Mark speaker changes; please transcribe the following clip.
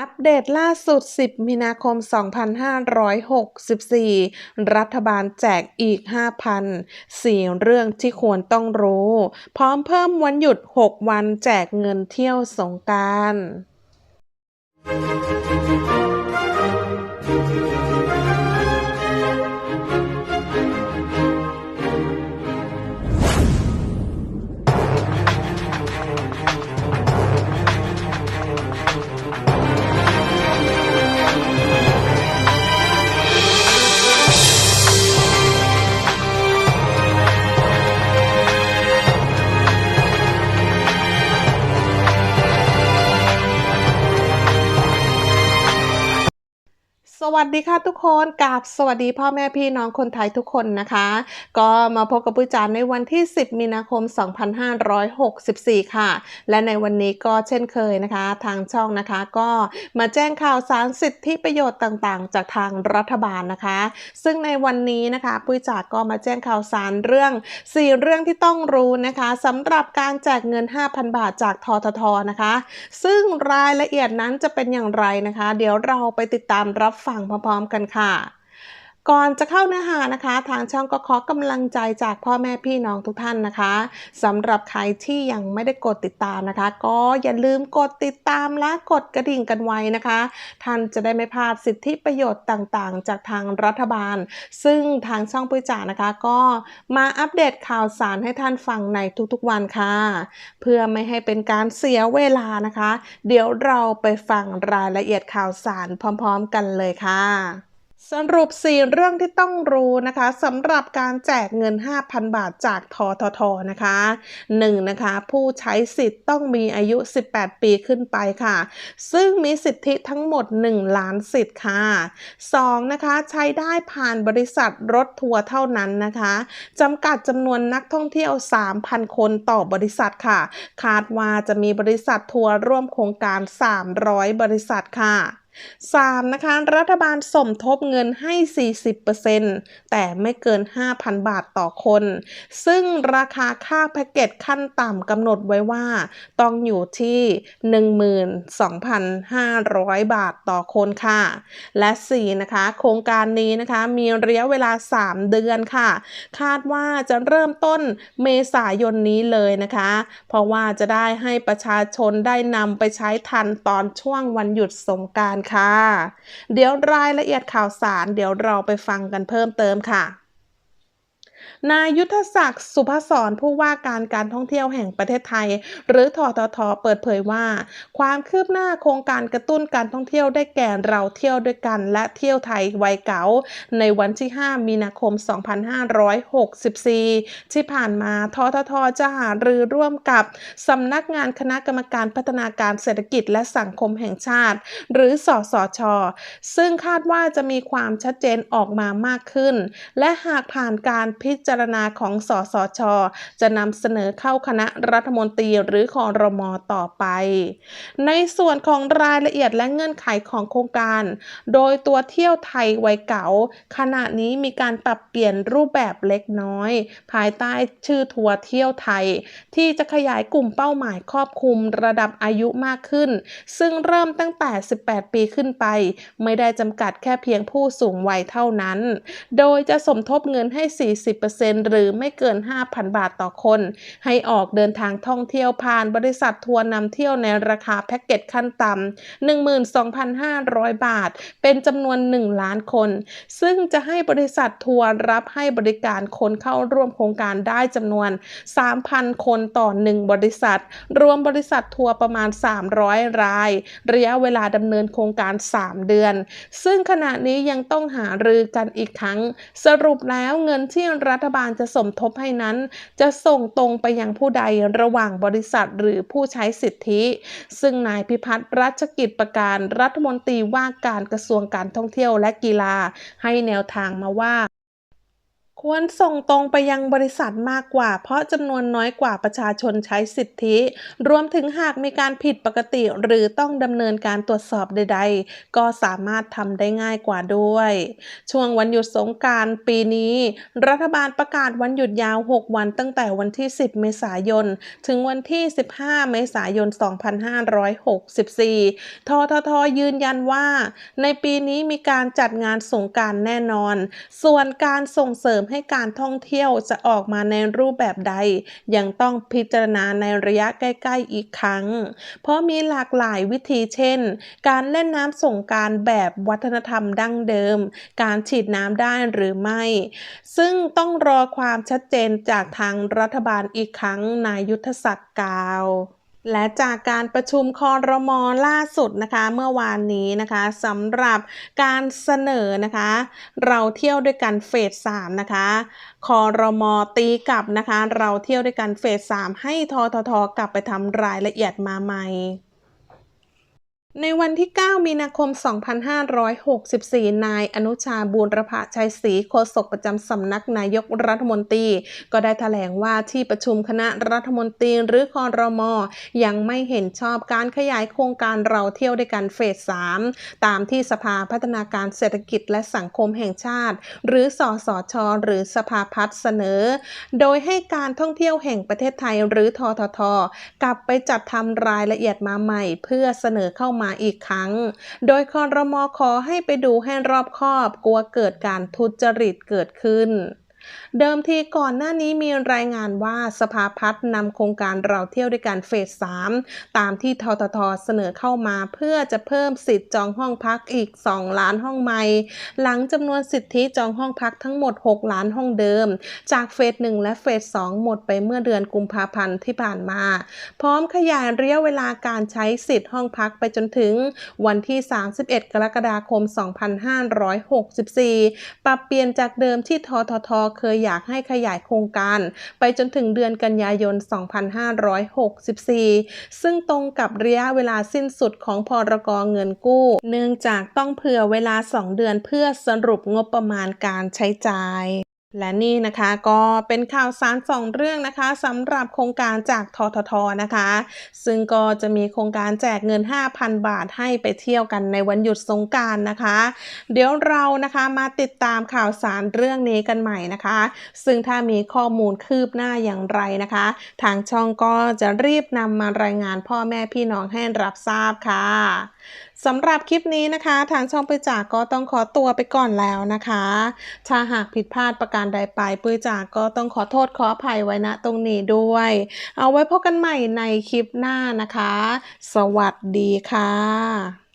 Speaker 1: อัปเดตล่าสุด 10 มีนาคม 2564 รัฐบาลแจกอีก 5,000 4เรื่องที่ควรต้องรู้ พร้อมเพิ่มวันหยุด 6 วันแจกเงินเที่ยวสงการ สวัสดีค่ะทุกคนกับสวัสดีพ่อแม่พี่น้องคนไทยทุกคนนะคะ ก็มาพบกับปุ้ยจานในวันที่ 10 มีนาคม 2564 ค่ะ และในวันนี้ก็เช่นเคยนะคะ ทางช่องนะคะก็มาแจ้งข่าวสารสิทธิประโยชน์ต่างๆ จากทางรัฐบาลนะคะ ซึ่งในวันนี้นะคะปุ้ยจากก็มาแจ้งข่าวสารเรื่อง 4 เรื่องที่ต้องรู้นะคะสำหรับการแจกเงิน 5,000 บาทจากทททนะคะ ซึ่งรายละเอียดนั้นจะเป็นอย่างไรนะคะ เดี๋ยวเราไปติดตามรับฟังพร้อมๆกันค่ะ ก่อนจะเข้าเนื้อหานะคะ ทางช่องก็ขอกำลังใจจากพ่อแม่พี่น้องทุกท่านนะคะสำหรับใครที่ยังไม่ได้กดติดตามนะคะ ก็อย่าลืมกดติดตามและกดกระดิ่งกันไว้นะคะ ท่านจะได้ไม่พลาดสิทธิประโยชน์ต่างๆ จากทางรัฐบาล ซึ่งทางช่องปุ้ยจ่านะคะ ก็มาอัปเดตข่าวสารให้ท่านฟังในทุกๆวันค่ะ เพื่อไม่ให้เป็นการเสียเวลานะคะ เดี๋ยวเราไปฟังรายละเอียดข่าวสารพร้อม ๆ กันเลยค่ะ สรุป 4 เรื่องที่ต้องรู้นะคะสำหรับการแจกเงิน 5,000 บาทจากทททนะคะ 1. นะคะ ผู้ใช้สิทธิ์ต้องมีอายุ 18 ปีขึ้นไปค่ะ ซึ่งมีสิทธิทั้งหมด 1 ล้านสิทธิ์ค่ะ 2. นะคะ ใช้ได้ผ่านบริษัทรถทัวร์เท่านั้นนะคะจำกัดจำนวนนักท่องเที่ยว 3,000 คนต่อบริษัทค่ะ คาดว่าจะมีบริษัททัวร์ร่วมโครงการ 300 บริษัทค่ะ 3. นะคะ รัฐบาลสมทบเงินให้ 40%แต่ไม่เกิน 5,000 บาทต่อคน ซึ่งราคาค่าแพ็กเกจขั้นต่ำกำหนดไว้ว่า ต้องอยู่ที่ 12,500 บาทต่อคนค่ะ และ 4. นะคะ โครงการนี้นะคะมีระยะเวลา 3 เดือนค่ะ คาดว่าจะเริ่มต้นเมษายนนี้เลยนะคะ เพราะว่าจะได้ให้ประชาชนได้นำไปใช้ทันตอนช่วงวันหยุดสงการค่ะ เดี๋ยวรายละเอียดข่าวสาร เดี๋ยวเราไปฟังกันเพิ่มเติมค่ะ นายยุทธศักดิ์สุภศรผู้ว่าการการท่องเที่ยวแห่งประเทศไทย หรือททท เปิดเผยว่า ความคืบหน้าโครงการกระตุ้นการท่องเที่ยวได้แก่เราเที่ยวด้วยกัน และเที่ยวไทยไวยเก๋าในวันที่ 5 มีนาคม 2564 ที่ผ่านมาททท จะหารือร่วมกับสำนักงานคณะกรรมการพัฒนาการเศรษฐกิจและสังคมแห่งชาติ หรือสสช ซึ่งคาดว่าจะมีความชัดเจนออกมามากขึ้น และหากผ่านการพิจารณาของสสช จะนำเสนอเข้าคณะรัฐมนตรีหรือคอรมอต่อไป ในส่วนของรายละเอียดและเงื่อนไขของโครงการ โดยตัวเที่ยวไทยไวเก๋าขณะนี้มีการปรับเปลี่ยนรูปแบบเล็กน้อย ภายใต้ชื่อทัวร์เที่ยวไทย ที่จะขยายกลุ่มเป้าหมายครอบคลุมระดับอายุมากขึ้น ซึ่งเริ่มตั้งแต่ 18 ปีขึ้นไป ไม่ได้จำกัดแค่เพียงผู้สูงวัยเท่านั้น โดยจะสมทบเงินให้ 40หรือไม่เกิน 5,000 บาทต่อคน ให้ออกเดินทางท่องเที่ยวผ่านบริษัททัวร์นำเที่ยวในราคาแพ็กเกจขั้นต่ำ12,500 บาท เป็นจำนวน 1 ล้านคน ซึ่งจะให้บริษัททัวร์รับให้บริการคนเข้าร่วมโครงการได้จำนวน 3,000 คนต่อ 1 บริษัท รวมบริษัททัวร์ประมาณ 300 ราย ระยะเวลาดำเนินโครงการ 3 เดือน ซึ่งขณะนี้ยังต้องหารือกันอีกครั้ง สรุปแล้วเงินที่รัฐบาลจะสมทบให้นั้น จะส่งตรงไปยังผู้ใดระหว่างบริษัทหรือผู้ใช้สิทธิ ซึ่งนายพิพัฒน์รัชกิจประการรัฐมนตรีว่าการกระทรวงการท่องเที่ยวและกีฬา ให้แนวทางมาว่า ควรส่งตรงไปยังบริษัทมากกว่า เพราะจำนวนน้อยกว่าประชาชนใช้สิทธิ รวมถึงหากมีการผิดปกติหรือต้องดำเนินการตรวจสอบใด ๆ ก็สามารถทำได้ง่ายกว่าด้วย ช่วงวันหยุดสงกานต์ปีนี้ รัฐบาลประกาศวันหยุดยาว 6 วันตั้งแต่วันที่ 10 เมษายน ถึงวันที่ 15 เมษายน 2564 ททท ยืนยันว่า ในปีนี้มีการจัดงานสงกานต์แน่นอน ส่วนการส่งเสริมให้การท่องเที่ยวจะออกมาในรูปแบบใด ยังต้องพิจารณาในระยะใกล้ๆอีกครั้ง เพราะมีหลากหลายวิธีเช่น การเล่นน้ำสงการแบบวัฒนธรรมดั้งเดิม การฉีดน้ำได้หรือไม่ ซึ่งต้องรอความชัดเจนจากทางรัฐบาลอีกครั้งนายยุทธศักดิ์กาว และจากการประชุมคอรมอล่าสุดนะคะ เมื่อวานนี้นะคะสำหรับการเสนอนะคะ เราเที่ยวด้วยกันเฟส3นะคะคอรมอตีกลับนะคะ เราเที่ยวด้วยกันเฟส3ให้ทททกลับไปทำรายละเอียดมาใหม่ ในวันที่ 9 มีนาคม 2564 นายอนุชาบูรพชัยศรีโฆษกประจำสำนักนายกรัฐมนตรี ก็ได้แถลงว่าที่ประชุมคณะรัฐมนตรีหรือคอรมอยังไม่เห็นชอบการขยายโครงการเราเที่ยวด้วยกันเฟส 3 ตามที่สภาพัฒนาการเศรษฐกิจและสังคมแห่งชาติ หรือสสชหรือสภาพัฒน์เสนอ โดยให้การท่องเที่ยวแห่งประเทศไทยหรือทททกลับไปจัดทำรายละเอียดมาใหม่ เพื่อเสนอเข้ามาอีกครั้ง โดยคอรมอขอให้ไปดูให้รอบคอบกลัวเกิดการทุจริตเกิดขึ้น เดิมทีก่อนหน้านี้มีรายงานว่าสภาพัฒน์นำโครงการเราเที่ยวด้วยกันเฟส 3 ตามที่ทททเสนอเข้ามาเพื่อจะเพิ่มสิทธิ์จองห้องพักอีก 2 ล้านห้องใหม่ หลังจำนวนสิทธิจองห้องพักทั้งหมด 6 ล้านห้องเดิม จากเฟส 1 และเฟส 2 หมดไปเมื่อเดือนกุมภาพันธ์ที่ผ่านมา พร้อมขยายระยะเวลาการใช้สิทธิ์ห้องพักไปจนถึงวันที่ 31 กรกฎาคม 2564 ปรับเปลี่ยนจากเดิมที่ทททเคยอยากให้ขยายโครงการ ไปจนถึงเดือนกันยายน 2564 ซึ่งตรงกับระยะเวลาสิ้นสุดของพรกเงินกู้ เนื่องจากต้องเผื่อเวลา 2 เดือนเพื่อสรุปงบประมาณการใช้จ่าย และนี่นะคะก็เป็นข่าวสารสองเรื่องนะคะสำหรับโครงการจากทททนะคะ ซึ่งก็จะมีโครงการแจกเงิน 5,000 บาทให้ไปเที่ยวกันในวันหยุดสงการนะคะ เดี๋ยวเรานะคะมาติดตามข่าวสารเรื่องนี้กันใหม่นะคะ ซึ่งถ้ามีข้อมูลคืบหน้าอย่างไรนะคะ ทางช่องก็จะรีบนำมารายงานพ่อแม่พี่น้องให้รับทราบค่ะ สำหรับคลิปนี้นะคะ ทางช่องปุ้ยจากก็ต้องขอตัวไปก่อนแล้วนะคะ ถ้าหากผิดพลาดประการใดไปปุ้ยจากก็ต้องขอโทษขออภัยไว้นะตรงนี้ด้วย เอาไว้พบกันใหม่ในคลิปหน้านะคะ สวัสดีค่ะ